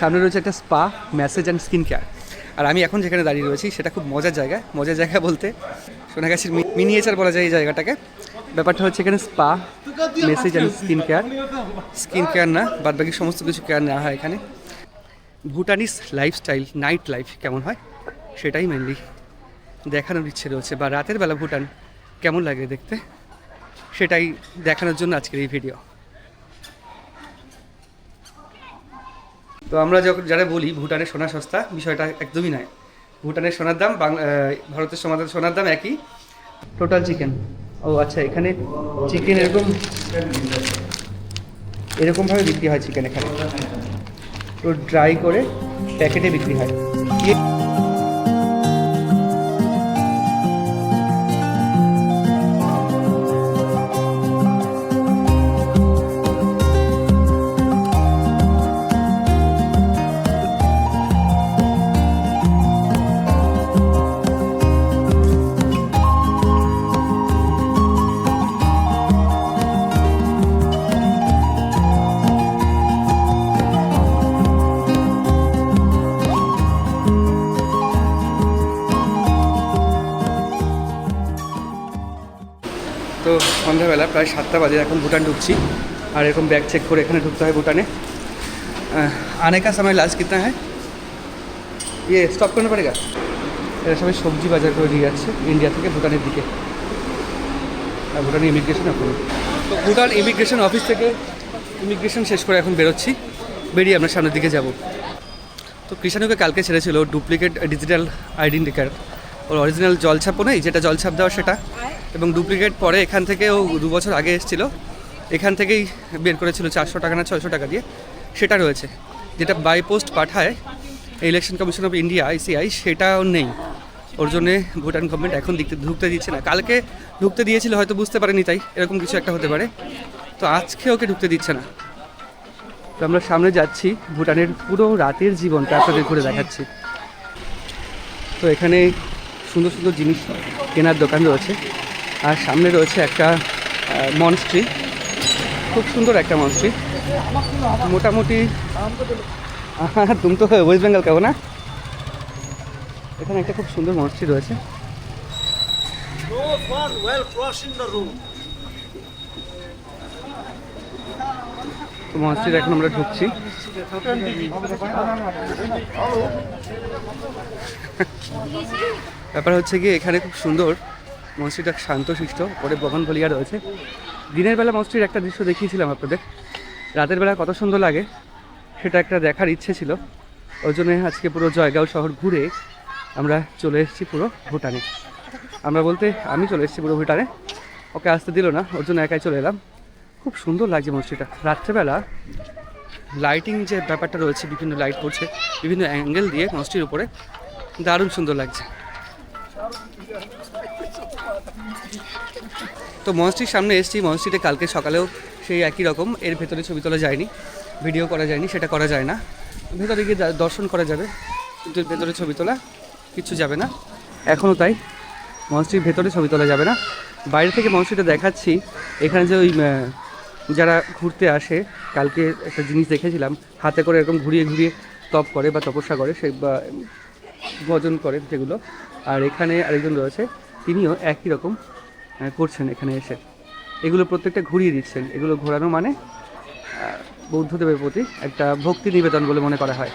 সামনে রয়েছে একটা spa, massage and skin care. আর আমি এখন যেখানে দাঁড়িয়ে রয়েছি, সেটা খুব মজার জায়গা। মজার জায়গা বলতে শোনা সোনাগাছির মিনিয়েচার বলা যায় এই জায়গাটাকে। ব্যাপারটা হচ্ছে এখানে spa massage and skin care. Skin care না বাদ বাকি সমস্ত কিছু কেয়ার নেওয়া হয় এখানে। ভুটানিস লাইফস্টাইল, নাইট লাইফ কেমন হয়, সেটাই মেনলি দেখানোর ইচ্ছে রয়েছে। বা রাতের বেলা ভুটান কেমন লাগে দেখতে, সেটাই দেখানোর জন্য আজকের এই ভিডিও তো আমরা যখন যারা বলি ভুটানের সোনা সস্তা, বিষয়টা একদমই নয় ভুটানের সোনার দাম বাংলা ভারতের সোনার সোনার দাম একই। টোটাল চিকেন ও আচ্ছা এখানে চিকেন এরকম এরকমভাবে বিক্রি হয় চিকেন এখানে। তো ড্রাই করে প্যাকেটে বিক্রি হয়। প্রায় সাতটা বাজে, এখন ভুটান ঢুকছি। আর এরকম ব্যাগ চেক করে এখানে ঢুকতে হয় ভুটানে। আনে কা সময় লাস্ট কিনতে হ্যাঁ? ইয়ে স্টপ করতে পারে গা এরা সবাই সবজি বাজার করে নিয়ে যাচ্ছে ইন্ডিয়া থেকে ভুটানের দিকে। আর ভুটান ইমিগ্রেশন এখন তো ভুটান ইমিগ্রেশন অফিস থেকে ইমিগ্রেশন শেষ করে এখন বেরোচ্ছি। বেরিয়ে আমরা সামনের দিকে যাব। তো কৃষাণুকে কালকে ছেড়েছিল ডুপ্লিকেট ডিজিটাল আইডেন্টি কার্ড ওর অরিজিনাল জল ছাপও নেই, যেটা জল ছাপ দেওয়া সেটা। এবং ডুপ্লিকেট পরে এখান থেকে ও দু বছর আগে এসেছিল। এখান থেকেই বের করেছিল চারশো টাকা না ছয়শো টাকা দিয়ে। সেটা রয়েছে। যেটা বাই পোস্ট পাঠায় election commission of India ICI সেটাও নেই। ওর জন্যে ভুটান গভর্নমেন্ট এখন দিকতে ঢুকতে দিচ্ছে না। কালকে ঢুকতে দিয়েছিল, হয়তো বুঝতে পারেনি তাই, এরকম কিছু একটা হতে পারে। তো আজকে ওকে ঢুকতে দিচ্ছে না। তো আমরা সামনে যাচ্ছি ভুটানের পুরো রাতের জীবনটা আপনাদের ঘুরে দেখাচ্ছি। তো এখানে সুন্দর সুন্দর জিনিস কেনার দোকান রয়েছে। আর সামনে রয়েছে একটা মনস্ট্রি খুব সুন্দর একটা মনস্ট্রি মোটামুটি তুমি তো ওয়েস্ট বেঙ্গল কেউ না? এখানে একটা খুব সুন্দর মনস্ট্রি রয়েছে। মনস্ট্রিতে এখন আমরা ঢুকছি। ব্যাপার হচ্ছে কি এখানে খুব সুন্দর মসজিদটা শান্তশিষ্ট, পরে বগনভলিয়া রয়েছে। দিনের বেলা মসজিদের একটা দৃশ্য দেখিয়েছিলাম আপনাদের। রাতের বেলা কত সুন্দর লাগে, সেটা একটা দেখার ইচ্ছে ছিল। ওই জন্য আজকে পুরো জয়গাঁও শহর ঘুরে আমরা চলে এসেছি পুরো ভুটানে। আমরা বলতে, আমি চলে এসেছি পুরো ভুটানে। ওকে আসতে দিল না, ওর জন্য একাই চলে এলাম। খুব সুন্দর লাগছে মসজিদটা রাত্রেবেলা লাইটিং যে ব্যাপারটা রয়েছে, বিভিন্ন লাইট পড়ছে বিভিন্ন অ্যাঙ্গেল দিয়ে মসজিদের উপরে, দারুণ সুন্দর লাগছে। তো মসজিদের সামনে এসেছি মসজিদে কালকে সকালেও সেই একই রকম, এর ভেতরে ছবি তোলা যায়নি ভিডিও করা যায়নি, সেটা করা যায় না। ভেতরে গিয়ে দর্শন করা যাবে, কিন্তু ভেতরে ছবি তোলা কিচ্ছু যাবে না। এখনও তাই মসজিদ ভেতরে ছবি তোলা যাবে না। বাইরে থেকে মসজিদটা দেখাচ্ছি, এখানে যে ওই যারা ঘুরতে আসে, কালকে একটা জিনিস দেখেছিলাম, হাতে করে এরকম ঘুরিয়ে ঘুরিয়ে তপ করে বা তপস্যা করে, সে বা, ভজন করে সেগুলো আর এখানে আরেকজন রয়েছে, তিনিও একই রকম করছেন এখানে এসে। এগুলো প্রত্যেকটা ঘুরিয়ে দিচ্ছেন। এগুলো ঘোরানো মানে বৌদ্ধদেবের প্রতি একটা ভক্তি নিবেদন বলে মনে করা হয়।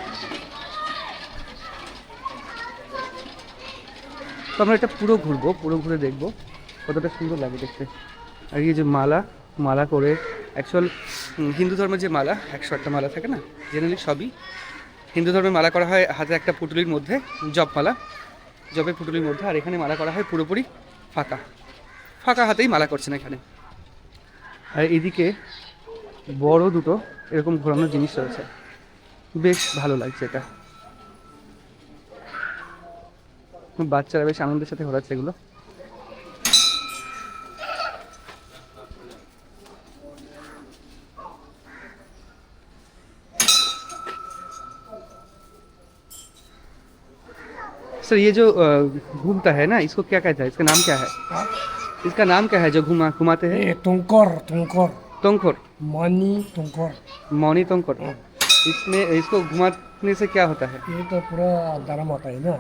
তো আমরা এটা পুরো ঘুরবো, পুরো ঘুরে দেখব। কতটা সুন্দর লাগে দেখতে। আর এই যে মালা মালা করে অ্যাকচুয়াল হিন্দু ধর্মের যে মালা, একশো একটা মালা থাকে না? জেনারেলি সবই। হিন্দু ধর্মের মালা করা হয় হাতে একটা পুটুলির মধ্যে, জপ মালা। জপের পুটুলির মধ্যে, আর এখানে মালা করা হয় পুরোপুরি ফাঁকা। ফাঁকা হাতেই মালা করছেন এখানে আর এদিকে বড় দুটো এরকম ঘোরানোর জিনিস রয়েছে বেশ ভালো লাগছে এটা বাচ্চারা বেশ আনন্দের সাথে ঘোরাচ্ছে এগুলো सर ये जो अ, घूमता है ना इसको क्या कहता है इसका नाम क्या है इसका नाम क्या है जो घुमा घुमाते हैं Eh, tungkor, tungkor. তঙ্কর Money, tungkor. মনি তঙ্কর इसमें इसको घुमाने से क्या होता है ये तो पूरा धर्म होता है ना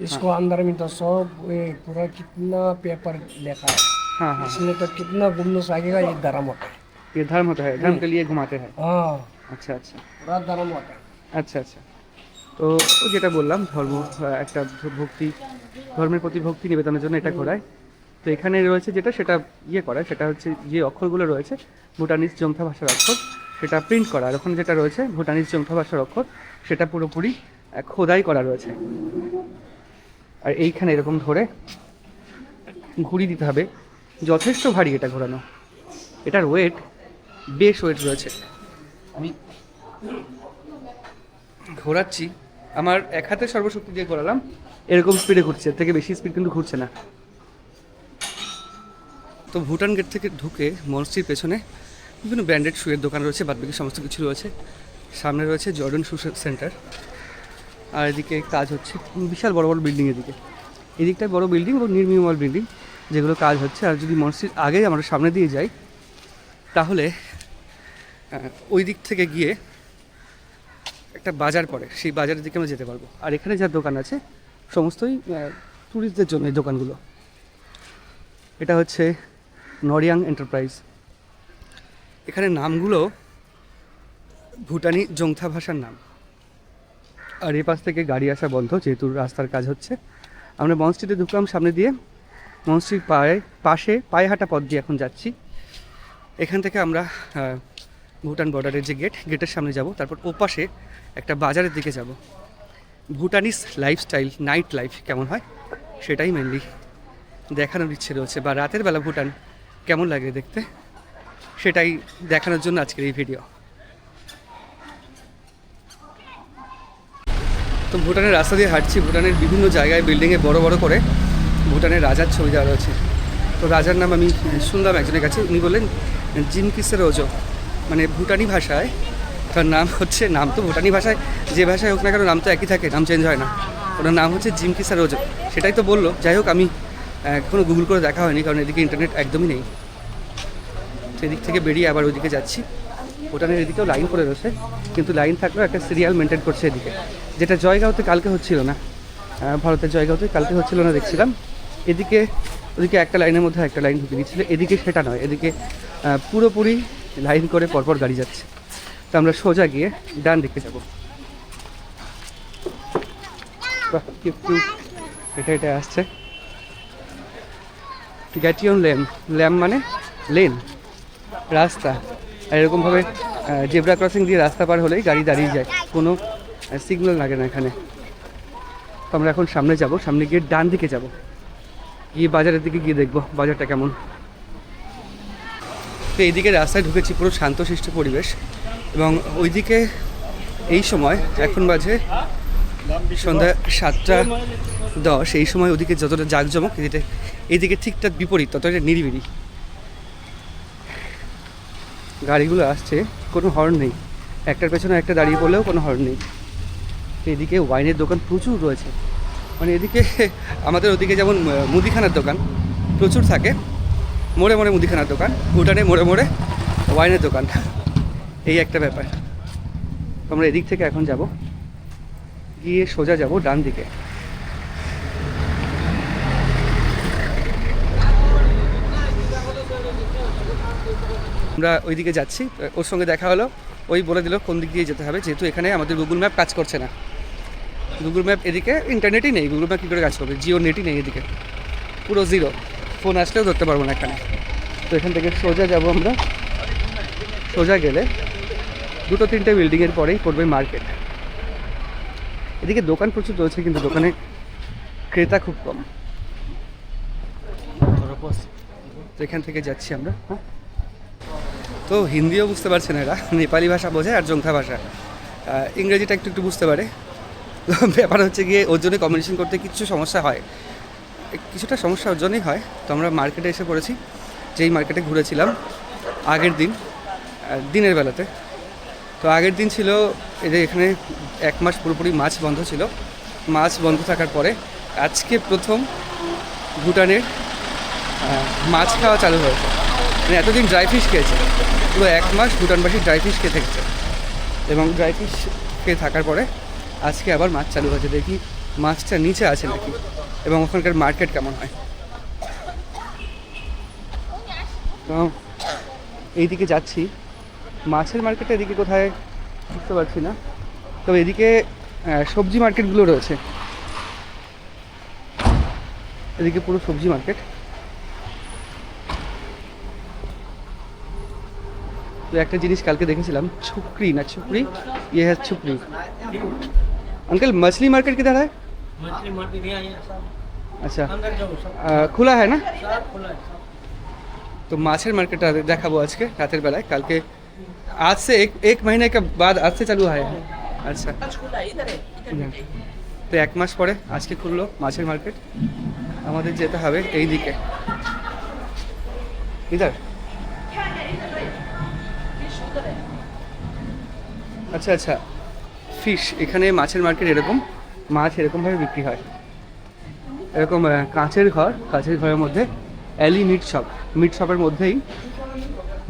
इसको अंदर में तो सब ये पूरा कितना पेपर लिखा है हाँ हाँ इसमें तो कितना घूमने से आगेगा ये धर्म होता है ये धर्म होता है धर्म के लिए घुमाते हैं हाँ আচ্ছা আচ্ছা पूरा धर्म होता है আচ্ছা আচ্ছা তো ওই যেটা বললাম ধর্ম আহ, একটা ভক্তি ধর্মের প্রতি ভক্তি নিবেদনের জন্য এটা ঘোরায় তো এখানে রয়েছে যেটা, সেটা ইয়ে করা, সেটা হচ্ছে যে অক্ষরগুলো রয়েছে, ভুটানিজ জংথা ভাষার অক্ষর, সেটা প্রিন্ট করা। আর ওখানে যেটা রয়েছে, ভুটানিজ জংথা ভাষার অক্ষর, সেটা পুরোপুরি খোদাই করা রয়েছে। আর এইখানে এরকম ধরে ঘুরি দিতে হবে। যথেষ্ট ভারী এটা ঘোরানো। এটার ওয়েট বেশ ওয়েট রয়েছে। আমি ঘোরাচ্ছি। আমার এক হাতে সর্বশক্তি দিয়ে ঘোরালাম। এরকম স্পিডে ঘুরছে, এর থেকে বেশি স্পিড কিন্তু ঘুরছে না। তো ভুটান গেট থেকে ঢুকে মনস্ট্রির পেছনে বিভিন্ন ব্র্যান্ডেড শুয়ের দোকান রয়েছে, বাদবাকি সমস্ত কিছু রয়েছে। সামনে রয়েছে জর্ডন শু সেন্টার আর এদিকে কাজ হচ্ছে বিশাল বড় বড় বিল্ডিং এদিকে। এদিকটায় বড় বিল্ডিং এবং নির্মীয়মাল বিল্ডিং যেগুলো কাজ হচ্ছে। আর যদি মনস্ট্রির আগেই আমরা সামনে দিয়ে যাই, তাহলে ওই দিক থেকে গিয়ে একটা বাজার পড়ে। সেই বাজারের দিকে আমরা যেতে পারব। আর এখানে যা দোকান আছে, সমস্তই ট্যুরিস্টদের জন্য এই দোকানগুলো। এটা হচ্ছে নরিয়াং এন্টারপ্রাইজ এখানে নামগুলো ভুটানি জংথা ভাষার নাম। আর এ পাশ থেকে গাড়ি আসা বন্ধ যেহেতু রাস্তার কাজ হচ্ছে। আমরা মনস্ট্রিটে ঢুকলাম সামনে দিয়ে। মনস্ট্রির পায়ে পাশে পায়ে হাঁটা পথ দিয়ে এখন যাচ্ছি। এখান থেকে আমরা ভুটান বর্ডারের যে গেট গেটের সামনে যাব। তারপর ওপাশে একটা বাজারের দিকে যাব। ভুটানিস লাইফস্টাইল নাইট লাইফ কেমন হয় সেটাই মেনলি দেখানোর ইচ্ছে রয়েছে। বা রাতের বেলা ভুটান কেমন লাগে দেখতে? সেটাই দেখানোর জন্য আজকের এই ভিডিও তো ভুটানের রাস্তা দিয়ে হাঁটছি, ভুটানের বিভিন্ন জায়গায় বিল্ডিংয়ে বড় বড় করে ভুটানের রাজার ছবি দেওয়া রয়েছে। তো রাজার নাম আমি শুনলাম একজনের কাছে, উনি বললেন জিন কিসের ওজো মানে ভুটানি ভাষায়, তার নাম হচ্ছে, নাম তো ভুটানি ভাষায়, যে ভাষায় হোক না কেন নাম তো একই থাকে, নাম চেঞ্জ হয় না। ওনার নাম হচ্ছে জিম কিসার ওজো। সেটাই তো বলল। যাই হোক, আমি এখনও গুগল করে দেখা হয়নি, কারণ এদিকে ইন্টারনেট একদমই নেই। সেদিক থেকে বেরিয়ে আবার ওইদিকে যাচ্ছি। ভুটানের এদিকেও লাইন করে রয়েছে, কিন্তু লাইন থাকলেও একটা সিরিয়াল মেনটেন করছে এদিকে। যেটা জয়গাঁওতে কালকে হচ্ছিল না ভারতের জয়গাঁওতে কালকে হচ্ছিল না দেখছিলাম। এদিকে, ওদিকে একটা লাইনের মধ্যে একটা লাইন ঢুকে দিচ্ছিল এদিকে সেটা নয়, এদিকে পুরোপুরি লাইন করে পরপর গাড়ি যাচ্ছে। তো আমরা সোজা গিয়ে ডান দিকে যাব। এটা এটা আসছে। গ্যাটিয়ন ল্যাম ল্যাম মানে লেন, রাস্তা। আর এরকমভাবে জেব্রা ক্রসিং দিয়ে রাস্তা পার হলেই গাড়ি দাঁড়িয়ে যায়। কোনো সিগন্যাল লাগে না এখানে। তো আমরা এখন সামনে যাব, সামনে গিয়ে ডান দিকে যাব। গিয়ে বাজারের দিকে গিয়ে দেখব বাজারটা কেমন। তো এইদিকে রাস্তায় ঢুকেছি পুরো শান্তশিষ্ট পরিবেশ। এবং ওইদিকে এই সময় এখন বাজে সন্ধ্যা সাতটা দশ এই সময় ওদিকে যতটা জাঁকজমক এদিকে এইদিকে ঠিকঠাক বিপরীত ততটা নিরিবিলি। গাড়িগুলো আসছে কোনো হর্ন নেই। একটার পেছনে একটা দাঁড়িয়ে পড়লেও কোনো হর্ন নেই। এদিকে ওয়াইনের দোকান প্রচুর রয়েছে। মানে এদিকে আমাদের ওদিকে যেমন মুদিখানার দোকান প্রচুর থাকে। মোড়ে মোড়ে মুদিখানার দোকান ভুটানে মোড়ে মোড়ে ওয়াইনের দোকান। এই একটা ব্যাপার। আমরা এদিক থেকে এখন যাব। গিয়ে সোজা যাব ডান দিকে। আমরা ওইদিকে যাচ্ছি। ওর সঙ্গে দেখা হলো। ওই বলে দিল কোন দিক দিয়ে যেতে হবে। যেহেতু এখানে আমাদের গুগল ম্যাপ কাজ করছে না। গুগল ম্যাপ এদিকে ইন্টারনেটই নেই। গুগল ম্যাপ কী করে কাজ করবে? জিও নেটই নেই এদিকে। পুরো জিরো ফোন আসলেও ধরতে পারব না এখানে। তো এখান থেকে সোজা যাব আমরা। সোজা গেলে দুটো তিনটে বিল্ডিংয়ের পরেই পড়বে মার্কেট এদিকে দোকান প্রচুর রয়েছে কিন্তু দোকানে ক্রেতা খুব কম। এখান থেকে যাচ্ছি আমরা হ্যাঁ? তো হিন্দিও বুঝতে পারছে না এরা, নেপালি ভাষা বোঝে আর জংথা ভাষা। ইংরেজিটা একটু একটু বুঝতে পারে। ব্যাপার হচ্ছে গিয়ে ওর জন্য কমিউনিকেশন করতে কিছু সমস্যা হয়। কিছুটা সমস্যা ওর জন্যই হয়। তো আমরা মার্কেটে এসে পড়েছি, যেই মার্কেটে ঘুরেছিলাম আগের দিন দিনের বেলাতে। তো আগের দিন ছিল এদের এখানে এক মাস পুরোপুরি মাছ বন্ধ ছিল। মাছ বন্ধ থাকার পরে আজকে প্রথম ভুটানের মাছ খাওয়া চালু হয়েছে। মানে এতদিন ড্রাই ফিশ খেয়েছে। পুরো এক মাস ভুটানবাসী ড্রাই ফিশ খেয়ে থেকেছে। এবং ড্রাই ফিশ খেয়ে থাকার পরে আজকে আবার মাছ চালু হয়েছে। দেখি মাছটা নিচে আছে নাকি এবং ওখানকার মার্কেট কেমন হয়। তো, এইদিকে যাচ্ছি। মাছের মার্কেটটা এদিকে কোথায় বুঝতে পারছি না তবে এদিকে আহ, সবজি মার্কেটগুলো রয়েছে এদিকে পুরো সবজি মার্কেট তো একটা জিনিস কালকে দেখেছিলাম छुकरी ना छुकरी ये है छुकरी अंकल मछली मार्केट किधर है मछली मार्केट यहाँ यहाँ सब अच्छा अंदर जाओ सब अ, खुला है ना सब खुला है सब তো মাছের মার্কেটটা দেখাবো আজকে রাতের বেলায় কালকে आज से एक एक महीने के बाद आज से चालू है আচ্ছা তো এক মাস পরে আজকে খুললো মাছের মার্কেট আমাদের যেতে হবে এই দিকে ইধার আচ্ছা আচ্ছা ফিশ এখানে মাছের মার্কেট এরকম মাছ এরকমভাবে বিক্রি হয় এরকম আহ, কাঁচের ঘর কাঁচের ঘরের মধ্যে অ্যালি মিট শপ মিট শপের মধ্যেই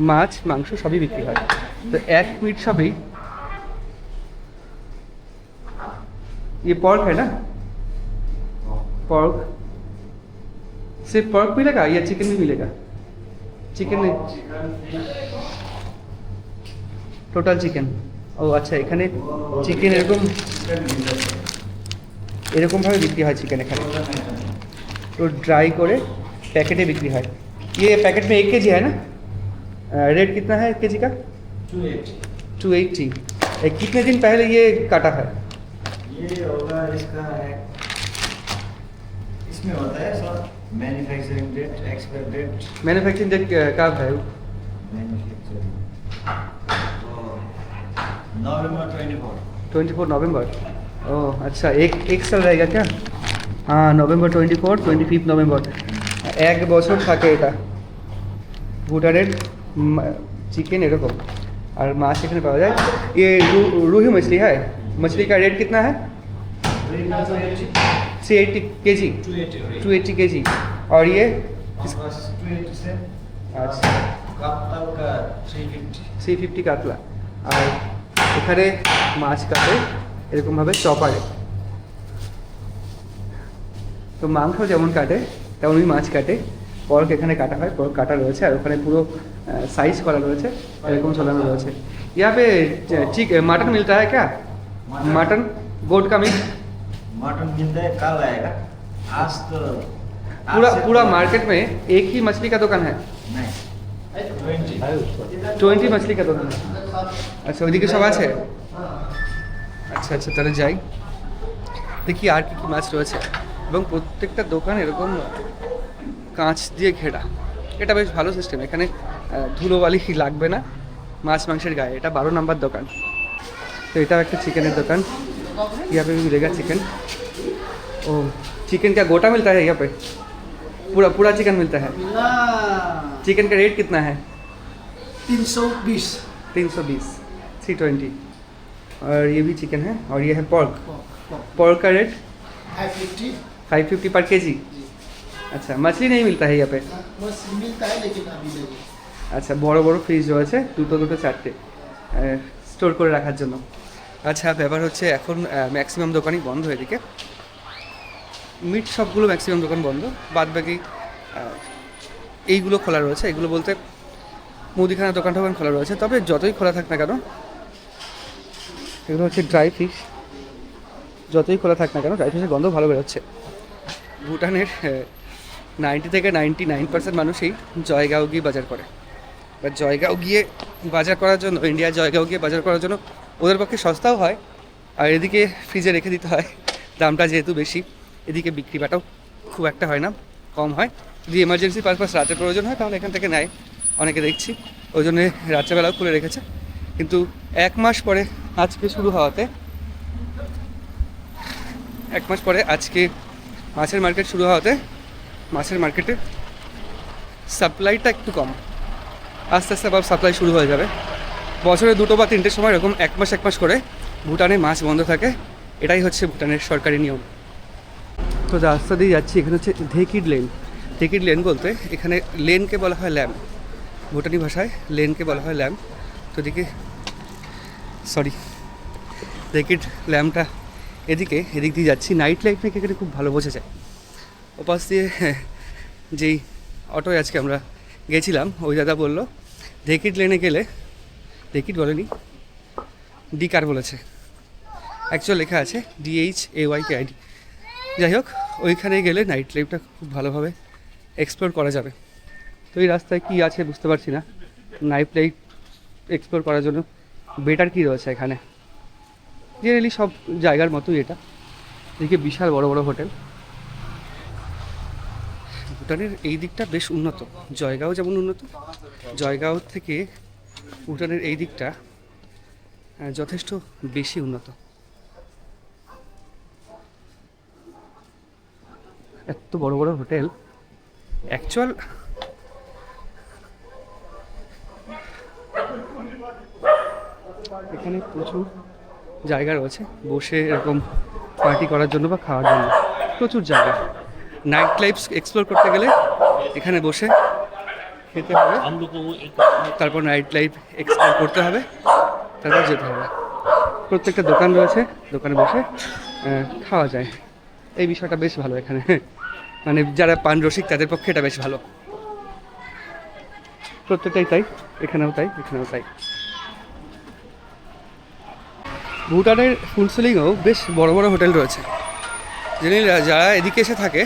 মাছ মাংস সবই বিক্রি হয় তো এক মিট শপেই ये पर्क है ना पर्क सिर्फ पर्क मिलेगा या चिकन भी मिलेगा চিকেন টোটাল চিকেন ও আচ্ছা এখানে চিকেন এরকম এরকমভাবে বিক্রি হয় চিকেন এখানে তো ड्राई করে पैकेटे बिक्री है ये पैकेट में एक के जी है ना रेट कितना है एक के जी का टू एट्टी कितने दिन पहले ये काटा है ये होगा इसका एक इसमें होता है sir manufacturing date expire date manufacturing date कब है manufacturing November twenty four twenty four November oh अच्छा एक एक साल रहेगा क्या हाँ November twenty four twenty fifth November এক বছর থাকে এটা ভুটানের চিকেন এরকম আর মাছ এখানে পাওয়া যায় ये रू- रूही मछली है मछली का रेट कितना है थ्री एट्टी के जी टू एट्टी के जी और ये टू एट्टी से अच्छा कप्ताल का थ्री फिफ्टी থ্রি ফিফটি কাতলা আর এখানে মাছ কাটে এরকমভাবে চপারে তো মাংস যেমন কাটে তেমনই মাছ কাটে পর্ক এখানে কাটা হয় পর্ক কাটা রয়েছে আর ওখানে পুরো সাইজ করা রয়েছে এরকম ঝোলানো রয়েছে यहाँ पे ठीक मटन मिलता है क्या मटन गोट का मीट मटन मिलता है कल आएगा आज तो आज पूरा से पूरा तो- मार्केट में एक ही मछली का दुकान है नहीं ट्वेंटी টোয়েন্টি মাছলি কত আচ্ছা ওইদিকে সব আছে আচ্ছা আচ্ছা তাহলে যাই দেখি আর কি কি মাছ রয়েছে এবং প্রত্যেকটা দোকান এরকম কাঁচ দিয়ে ঘেরা এটা বেশ ভালো সিস্টেম এখানে আহ, ধুলোবালি লাগবে না মাছ মাংসের গায়ে এটা বারো নাম্বার দোকান তো এটাও একটা চিকেনের দোকান यहाँ पे भी मिलेगा चिकन ओ चिकन क्या गोटा मिलता है यहाँ पे पूरा पूरा चिकन मिलता है चिकन का रेट कितना है तीन सौ बीस तीन सौ बीस थ्री ट्वेंटी और ये भी चिकन है और ये है पर्क पर्क का rate five fifty five fifty per K G अच्छा मछली नहीं मिलता है यहाँ पे बस मिलता है लेकिन अभी नहीं আচ্ছা বড় বড় ফ্রিজ রয়েছে, দুটো দুটো, চারটে স্টোর করে রাখার জন্য। আচ্ছা ব্যাপার হচ্ছে এখন ম্যাক্সিমাম দোকানই বন্ধ এদিকে। মিট সবগুলো ম্যাক্সিমাম দোকান বন্ধ বাদ বাকি এইগুলো খোলা রয়েছে। এগুলো বলতে মুদিখানা দোকান টোকান খোলা রয়েছে। তবে যতই খোলা থাক না কেন, এগুলো হচ্ছে ড্রাই ফিশ যতই খোলা থাক না কেন ড্রাই ফিশের গন্ধ ভালো বেরোচ্ছে। ভুটানের নাইনটি থেকে নাইনটি নাইন পার্সেন্ট মানুষই জয়গাঁও গিয়ে বাজার করে। বা জয়গাঁও গিয়ে বাজার করার জন্য ইন্ডিয়া জয়গাঁও গিয়ে বাজার করার জন্য ওদের পক্ষে সস্তাও হয়। আর এদিকে ফ্রিজে রেখে দিতে হয়, দামটা যেহেতু বেশি, এদিকে বিক্রি বাটাও খুব একটা হয় না, কম হয়। যদি এমার্জেন্সি পারপাস রাতে প্রয়োজন হয়, তাহলে এখান থেকে নেয়। অনেকে দেখছি, ওই জন্যে রাত্রেবেলাও খুলে রেখেছে। কিন্তু এক মাস পরে আজকে শুরু হওয়াতে, এক মাস পরে আজকে মাছের মার্কেট শুরু হওয়াতে, মাছের মার্কেটে সাপ্লাইটা একটু কম। আস্তে আস্তে আবার সাপ্লাই শুরু হয়ে যাবে। বছরে দুটো বা তিনটের সময় এরকম এক মাস এক মাস করে ভুটানে মাছ বন্ধ থাকে। এটাই হচ্ছে ভুটানের সরকারি নিয়ম। তো রাস্তা দিয়ে যাচ্ছি, এখানে হচ্ছে ধেকির লেন ধেকির লেন বলতে এখানে লেনকে বলা হয় ল্যাম্প। ভুটানি ভাষায় লেনকে বলা হয় ল্যাম্প। তো এদিকে সরি রেকেট ল্যাম্পটা এদিকে, এদিক দিয়ে যাচ্ছি। নাইট লাইট নাকি এখানে খুব ভালো বোঝা যায়। ওপাশ দিয়ে যেই অটোয় আজকে আমরা গেছিলাম, ওই দাদা বলল রেকিট লেনে গেলে রেকিট বলেনি ডি কার বলেছে। অ্যাকচুয়াল লেখা আছে DH A Y K ID যাই হোক, ওইখানে গেলে নাইট লাইফটা খুব ভালোভাবে এক্সপ্লোর করা যাবে। তো এই রাস্তায় কী আছে বুঝতে পারছি না। নাইট লাইফ এক্সপ্লোর করার জন্য বেটার কী রয়েছে এখানে? জেনারেলি সব জায়গার মতোই এটা। এদিকে বিশাল বড় বড় হোটেল। ভুটানের এই দিকটা বেশ উন্নত। জয়গাঁও যেমন উন্নত, জয়গাঁও থেকে ভুটানের এই দিকটা যথেষ্ট বেশি উন্নত। এত বড় বড় হোটেল। অ্যাকচুয়াল এখানে প্রচুর জায়গা রয়েছে, বসে এরকম পার্টি করার জন্য বা খাওয়ার জন্য। প্রচুর জায়গা। নাইট লাইফ এক্সপ্লোর করতে গেলে এখানে বসে খেতে হবে। তারপর নাইট লাইফ এক্সপ্লোর করতে হবে। তারপর যেতে হবে। প্রত্যেকটা দোকান রয়েছে। দোকানে বসে খাওয়া যায়। এই বিষয়টা বেশ ভালো এখানে। মানে যারা পান রসিক তাদের পক্ষে এটা বেশ ভালো। প্রত্যেকটাই তাই। এখানেও তাই এখানেও তাই। ভুটানের ফুলসুলিংও বেশ বড় বড় হোটেল রয়েছে। যারা এদিকে এসে থাকে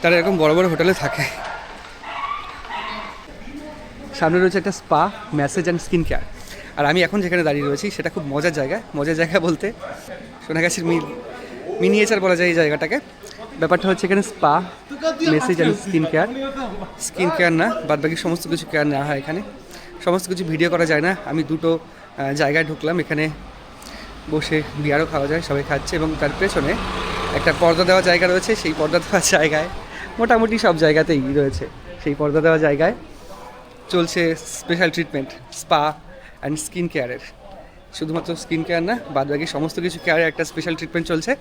তারা এরকম বড় বড় হোটেলে থাকে। সামনে রয়েছে একটা spa, massage and skin care. আর আমি এখন যেখানে দাঁড়িয়ে রয়েছি, সেটা খুব মজার জায়গা। মজার জায়গা বলতে সোনাগাছির মিল, মিনিয়েচার বলা যায় এই জায়গাটাকে। ব্যাপারটা হচ্ছে এখানে spa massage and skin care. Skin care না বাদ বাকি সমস্ত কিছু কেয়ার নেওয়া হয় এখানে। সমস্ত কিছু ভিডিও করা যায় না। আমি দুটো জায়গায় ঢুকলাম। এখানে বসে বিয়ারও খাওয়া যায়, সবাই খাচ্ছে এবং তার পেছনে একটা পর্দা দেওয়া জায়গা রয়েছে। সেই পর্দা দেওয়া জায়গায় মোটামুটি সব জায়গাতেই রয়েছে সেই পর্দা দেওয়া জায়গায়। চলছে special treatment spa and skin কেয়ারের শুধুমাত্র স্কিন কেয়ার না বাদ বাকি সমস্ত কিছু কেয়ারের একটা স্পেশাল ট্রিটমেন্ট চলছে।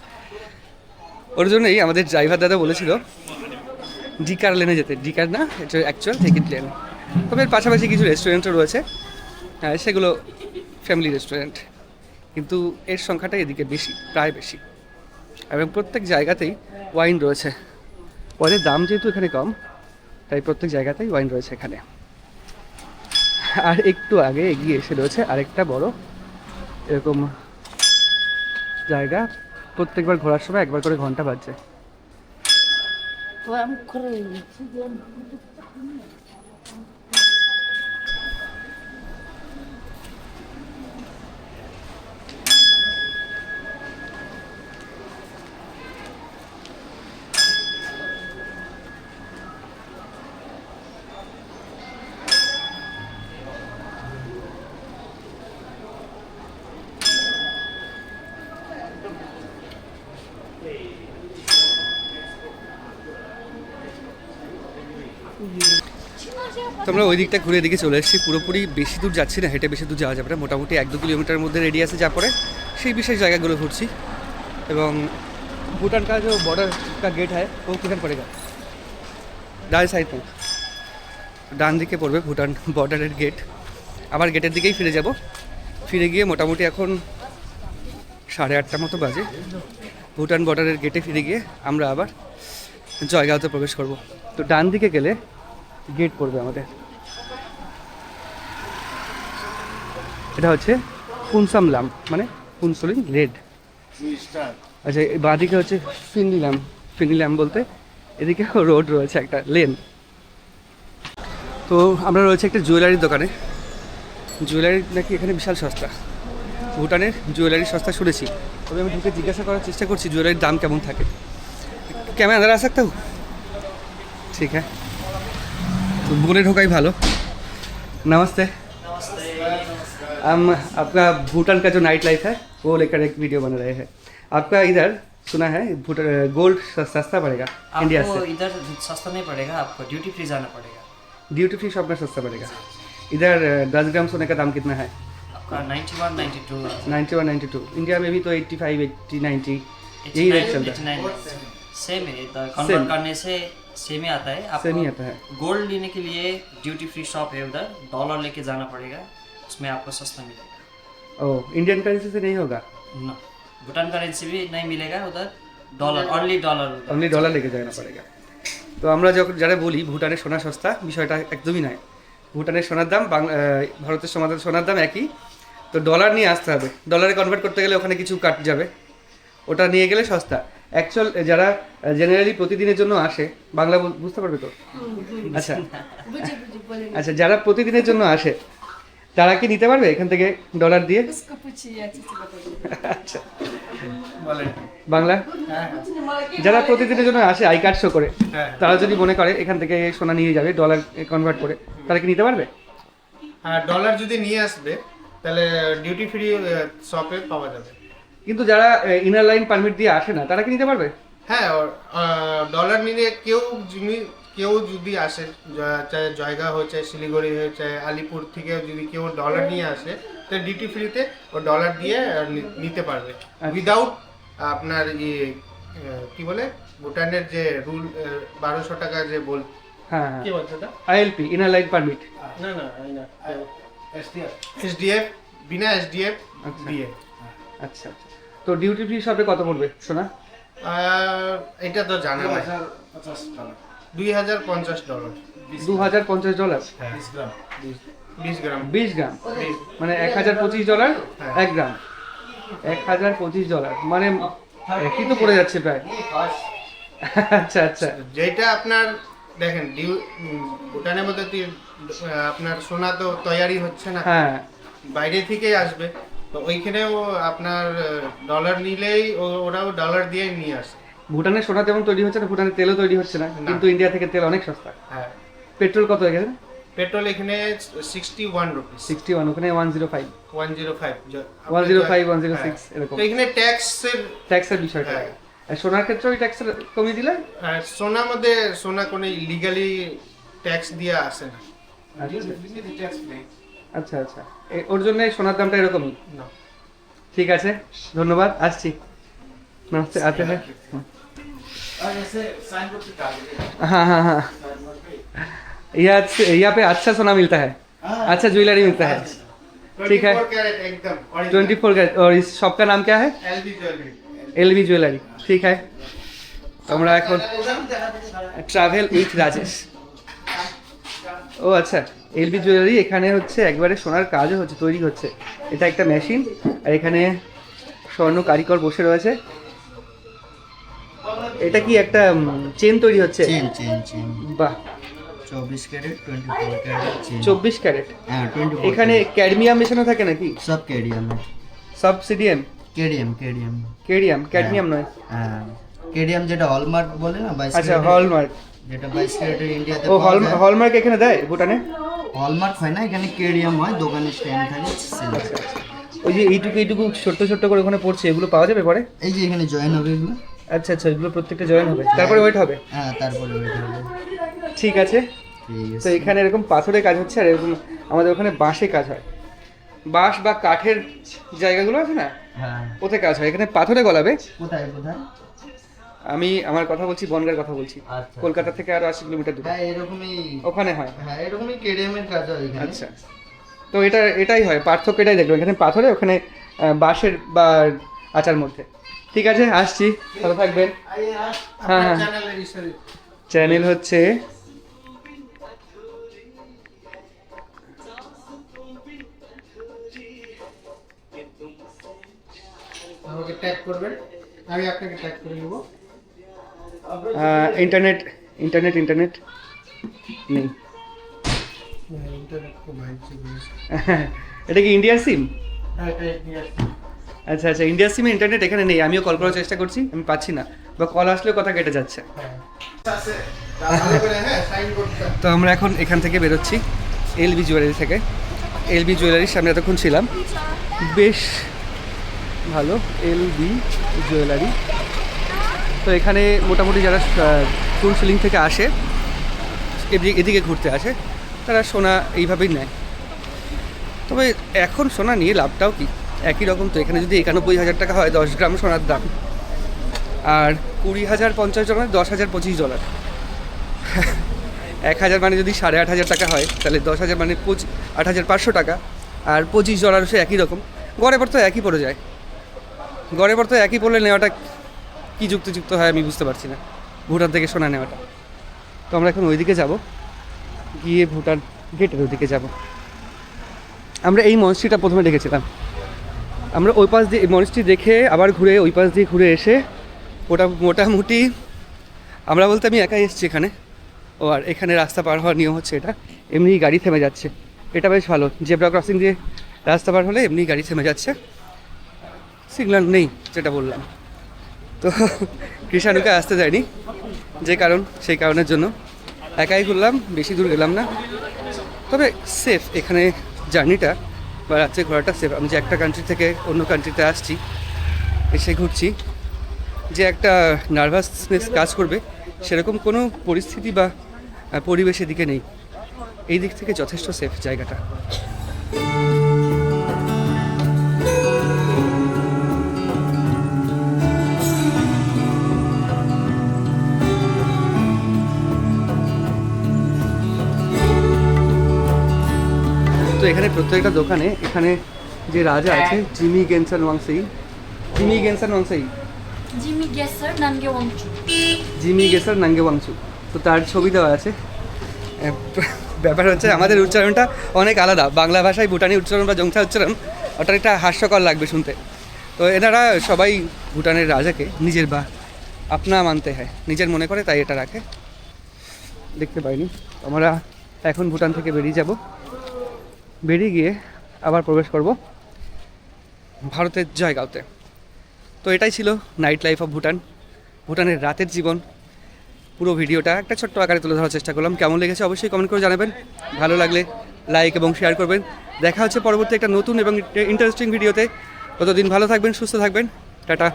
ওর জন্যই আমাদের ড্রাইভার দাদা বলেছিল ডিকার লেনে যেতে। ডিকার না, এটা অ্যাকচুয়াল টিকিট লেন তবে এর পাশাপাশি কিছু রেস্টুরেন্টও রয়েছে। হ্যাঁ সেগুলো ফ্যামিলি রেস্টুরেন্ট কিন্তু এর সংখ্যাটা এদিকে বেশি, প্রায় বেশি। এবং প্রত্যেক জায়গাতেই ওয়াইন রয়েছে। ওয়াইনের দাম যেহেতু এখানে কম, তাই প্রত্যেক জায়গাতেই ওয়াইন রয়েছে এখানে। আর একটু আগে এগিয়ে এসে রয়েছে আরেকটা বড়, এরকম জায়গা। প্রত্যেকবার ঘোরার সময় একবার করে ঘণ্টা বাজছে। তো আমরা ওই দিকটা ঘুরে এদিকে চলে এসেছি পুরোপুরি বেশি দূর যাচ্ছি না হেঁটে বেশি দূর যাওয়া যাবে না মোটামুটি এক দু কিলোমিটারের মধ্যে রেডিয়াসে যা পড়ে সেই বিশেষ জায়গাগুলো ঘুরছি এবং भूटान का जो बॉर्डर का गेट है वो किधर पड़ेगा ডান সাইড में ডান দিকে পড়বে ভুটান বর্ডারের গেট আবার গেটের দিকেই ফিরে যাব ফিরে গিয়ে মোটামুটি এখন সাড়ে আটটা মতো বাজে ভুটান বর্ডারের গেটে ফিরে গিয়ে আমরা আবার জয়গাঁওতে প্রবেশ করব তো ডান দিকে গেলে গেট পড়বে আমাদের। এটা হচ্ছে কুনসাম লাম মানে পুনসলিং রেড আচ্ছা বাঁদিকে হচ্ছে ফিনি ল্যাম ফিনি ল্যাম বলতে এদিকে রোড রয়েছে একটা লেন। তো আমরা রয়েছে একটা জুয়েলারির দোকানে। জুয়েলারি নাকি এখানে বিশাল সস্তা। ভুটানের জুয়েলারি সস্তা শুনেছি। তবে আমি ঢুকে জিজ্ঞাসা করার চেষ্টা করছি জুয়েলারির দাম কেমন থাকে। ক্যামেরা আন্দার আ ঠিক হ্যাঁ। तो बोले ढोका ही भालो। नमस्ते। हम आपका भूटान का जो नाइट लाइफ है वो लेकर एक वीडियो बना रहे हैं। आपका इधर सुना है भूटान गोल्ड सस्ता पड़ेगा इंडिया से। इधर सस्ता नहीं पड़ेगा आपको ड्यूटी फ्री जाना पड़ेगा। ड्यूटी फ्री शॉप में सस्ता पड़ेगा। इधर दस ग्राम सोने का दाम कितना है? आपका 91 92 ninety one ninety two India में भी तो एट्टी फाइव एट्टी नाइन्टी यही रेट चलता है। सेम है कन्वर्ट करने से सेम ही आता है सेम ही आपको आता है गोल्ड लेने के लिए ड्यूटी फ्री शॉप है उधर डॉलर लेके जाना पड़ेगा उसमें आपको सस्ता मिलेगा ओ इंडियन करेंसी से नहीं होगा No. भूटान करेंसी भी नहीं मिलेगा उधर डॉलर ओनली डॉलर उधर অনলি ডলার লেগে যাওয়া পড়েগা তো আমরা যখন যারা বলি ভুটানের সোনা সস্তা বিষয়টা একদমই নয় ভুটানের সোনার দাম বাংলা আহ, ভারতের সমাধান সোনার দাম একই তো ডলার নিয়ে আসতে হবে ডলারে কনভার্ট করতে গেলে ওখানে কিছু কাট যাবে ওটা নিয়ে গেলে সস্তা অ্যাকচুয়াল যারা জেনারেলি প্রতিদিনের জন্য আসে বাংলা বুঝতে পারবে তো? আচ্ছা। আচ্ছা যারা প্রতিদিনের জন্য আসে তারা কি নিতে পারবে এখান থেকে ডলার দিয়ে? আচ্ছা। বাংলা? হ্যাঁ, হ্যাঁ। যারা প্রতিদিনের জন্য আসে আই কার্ড শো করে হ্যাঁ, তারা যদি মনে করে এখান থেকে সোনা নিয়ে যাবে ডলার কনভার্ট করে তারা কি নিতে পারবে? হ্যাঁ ডলার যদি নিয়ে আসবে তাহলে ডিউটি ফ্রি শপে পাওয়া যাবে। কিন্তু যারা ইনার লাইন পারমিট দিয়ে আসে না তারা কি নিতে পারবে? হ্যাঁ ডলার নিলে কেউ কেউ যদি আসে চাহে জয়গা হয়ে চাই শিলিগুড়ি হয়ে চাই আলিপুর থেকে যদি কেউ ডলার নিয়ে আসে তো ডিটি ফ্রিতে ও ডলার দিয়ে নিতে পারবে। আচ্ছা। উইদাউট আপনার ইয়ে কি বলে? ভুটানের যে রুল বারোশো টাকা যে বল হ্যাঁ, হ্যাঁ। কি বলছে আইএলপি ইনার লাইন পারমিট না না এসডিএফ এসডিএফ বিনা এসডিএফ আচ্ছা। দিয়ে। আচ্ছা আচ্ছা। তো ডিউটি ফ্রি হিসাবে কত পড়বে সোনা? এটা তো জানা নাই। দুই হাজার পঞ্চাশ ডলার। দু হাজার পঞ্চাশ ডলার? বিশ গ্রাম। বিশ গ্রাম। মানে এক হাজার পঁচিশ ডলার হ্যাঁ। এক গ্রাম। এক হাজার পঁচিশ ডলার। মানে একই তো পড়ে যাচ্ছে প্রায়। আচ্ছা আচ্ছা। যেটা আপনার দেখেন ডিউ ভুটানের মধ্যে আপনার সোনা তো তৈয়ারি হচ্ছে না। হ্যাঁ। বাইরে থেকেই আসবে। তো ওইখানেও আপনার ডলার নিলেই ওরাও ডলার দিয়ে নিয়ে আসে। ভুটানের সোনা তেমন তৈরি হচ্ছে না ভুটানের তেলও তৈরি হচ্ছে না কিন্তু ইন্ডিয়া থেকে তেল অনেক সস্তা। হ্যাঁ। পেট্রোল কত হয়ে গেছে পেট্রোল এখানে sixty one rupees sixty one ওখানে one zero five one zero five 105, 106 এরকম। এখানে ট্যাক্সের ট্যাক্সের বিষয়টা। হ্যাঁ। আর সোনার ক্ষেত্রে ওই ট্যাক্সের কমিয়ে দিলে? আর সোনার মধ্যে সোনা কোনো লিগালি ট্যাক্স দিয়ে আসে না। আচ্ছা আচ্ছা এ- ওর জন্য সোনার দামটা এরকমই না ঠিক আছে ধন্যবাদ আসছি নমস্তে আতে হ্যাঁ हाँ हाँ हाँ यहाँ से- यहाँ पे अच्छा सोना मिलता है अच्छा ज्वेलरी मिलता है ठीक है 24 कैरेट एकदम ट्वेंटी फोर का और इस शॉप का नाम क्या है LB jewellery L B jewellery ঠিক আছে আমরা এখন ট্রাভেল উইথ রাজেশ ও আচ্ছা এল বি জুয়েলারি এখানে হচ্ছে একবারে সোনার কাজও হচ্ছে তৈরি হচ্ছে। এটা একটা মেশিন আর এখানে স্বর্ণ কারিগর বসে রয়েছে। এটা কি একটা চেন তৈরি হচ্ছে? Chain chain chain. বাহ। চব্বিশ carat twenty four carat chain. চব্বিশ ক্যারেট? হ্যাঁ টোয়েন্টি এখানে ক্যাডমিয়াম মেশানো থাকে নাকি? সব কেডিএম সাবসিডিয়াম কেডিএম কেডিএম কেডিয়াম ক্যাডমিয়াম নয়। হ্যাঁ। কেডিএম যেটা হলমার্ক বলে না আচ্ছা হলমার্ক যেটা বাইশ ক্যারেটের ইন্ডিয়াতে ও হলমার্ক এখানে দেয় ভুটানে? হলমার্ক হয় না এখানে কেডিএম হয় দোকানে স্ট্যান্ড থাকে ওই যে এইটুকু এইটুকু ছোট্ট ছোট্ট করে ওখানে পড়ছে এগুলো পাওয়া যাবে পরে? এই যে এখানে জয়েন হবে এগুলো। আচ্ছা আচ্ছা এগুলো প্রত্যেকটা জয়েন হবে। তারপরে ওয়েট হবে? হ্যাঁ তারপরে ওইটা হবে। ঠিক আছে। তো এখানে এরকম পাথরের কাজ হচ্ছে আর এরকম আমাদের ওখানে বাঁশে কাজ হয়। বাঁশ বা কাঠের জায়গাগুলো আছে না? হ্যাঁ। ওতে কাজ হয়। এখানে পাথরে গলাবে? কোথায় কোথায়? আমি আমার কথা বলছি বনগার কথা বলছি। আচ্ছা। কলকাতা থেকে আরও আশি কিলোমিটার দূরে। হ্যাঁ এরকমই ওখানে হয়। হ্যাঁ এরকমই কেডিএম এর কাজ হয় এখানে। আচ্ছা। তো এটা এটাই হয় পার্থক্য এটাই দেখবেন এখানে পাথরে ওখানে বাঁশের বা আচার মধ্যে। ঠিক আছে আসছি। ভালো থাকবেন। হ্যাঁ হ্যাঁ। চ্যানেল হচ্ছে আমাকে ট্যাগ করবেন। আমি আপনাকে ট্যাগ করে নেব। ইন্টারনেট ইন্টারনেট ইন্টারনেট নেই। এটা কি ইন্ডিয়ার সিম আচ্ছা আচ্ছা ইন্ডিয়ার সিমে ইন্টারনেট এখানে নেই। আমিও কল করার চেষ্টা করছি, আমি পাচ্ছি না। বা কল আসলেও কথা কেটে যাচ্ছে। তো আমরা এখন এখান থেকে বেরোচ্ছি এলবি জুয়েলারি থেকে। এলবি জুয়েলারির সামনে এতক্ষণ ছিলাম। বেশ ভালো এলবি জুয়েলারি তো এখানে মোটামুটি যারা সিলিং থেকে আসে, এদিকে ঘুরতে আসে, তারা সোনা এইভাবেই নেয়। তবে এখন সোনা নিয়ে লাভটাও কি? একই রকম তো, এখানে যদি একানব্বই হাজার টাকা হয়, দশ গ্রাম সোনার দাম। আর কুড়ি হাজার পঞ্চাশ ডলার, দশ হাজার পঁচিশ ডলার। এক হাজার মানে যদি সাড়ে আট হাজার টাকা হয়, তাহলে দশ হাজার মানে পঁচি, আট হাজার পাঁচশো টাকা। আর পঁচিশ ডলার সে একই রকম। গড়ে পর তো একই পড়ে যায়। গড়ে পর তো একই পড়লে নেওয়াটা কী যুক্তিযুক্ত হয় আমি বুঝতে পারছি না। ভুটান থেকে সোনা নেওয়াটা। তো আমরা এখন ওইদিকে যাব। গিয়ে ভুটান গেটের ওইদিকে যাব। আমরা এই মনস্ট্রিটা প্রথমে দেখেছিলাম। আমরা ওই পাশ দিয়ে মনস্ট্রি দেখে আবার ঘুরে, ওই পাশ দিয়ে ঘুরে এসে ওটা মোটামুটি, আমরা বলতে আমি একাই এসেছি এখানে। ও, আর এখানে রাস্তা পার হওয়ার নিয়ম হচ্ছে এটা। এমনি গাড়ি থেমে যাচ্ছে। এটা বেশ ভালো। জেব্রা ক্রসিং দিয়ে রাস্তা পার হলে এমনি গাড়ি থেমে যাচ্ছে। সিগন্যাল নেই, যেটা বললাম। তো কৃষাণুকে আসতে যায়নি যে কারণ, সেই কারণের জন্য। একাই ঘুরলাম, বেশি দূর গেলাম না। তবে সেফ এখানে জার্নিটা বা রাত্রে ঘোরাটা সেফ আমি যে একটা কান্ট্রি থেকে অন্য কান্ট্রিতে আসছি, এসে ঘুরছি, যে একটা নার্ভাসনেস কাজ করবে, সেরকম কোনো পরিস্থিতি বা পরিবেশের দিকে নেই। এই দিক থেকে যথেষ্ট সেফ জায়গাটা। তো এখানে প্রত্যেকটা দোকানে এখানে যে রাজা আছে Jigme Khesar Wangchuck. Jigme Khesar Wangchuck? Jimmy Gesser, Namge Wangchu. Jigme Khesar নাঙ্গে Wangchuck. তো তার ছবি দেওয়া আছে। ব্যাপার হচ্ছে আমাদের উচ্চারণটা অনেক আলাদা। বাংলা ভাষায় ভুটানি উচ্চারণ বা জংসা উচ্চারণ ওটা একটা হাস্যকর লাগবে শুনতে। তো এনারা সবাই ভুটানের রাজাকে নিজের বা আপনা মানতে হয়। নিজের মনে করে তাই এটা রাখে। দেখতে পাইনি। আমরা এখন ভুটান থেকে বেরিয়ে যাব। বেরিয়ে গিয়ে আবার প্রবেশ করব ভারতের জয়গাঁওতে। তো এটাই ছিল নাইট লাইফ অফ ভুটান। ভুটানের রাতের জীবন। পুরো ভিডিওটা একটা ছোট্ট আকারে তুলে ধরার চেষ্টা করলাম। কেমন লেগেছে অবশ্যই কমেন্ট করে জানাবেন। ভালো লাগলে লাইক এবং শেয়ার করবেন। দেখা হচ্ছে পরবর্তী একটা নতুন এবং ইন্টারেস্টিং ভিডিওতে ততদিন ভালো থাকবেন, সুস্থ থাকবেন। টাটা।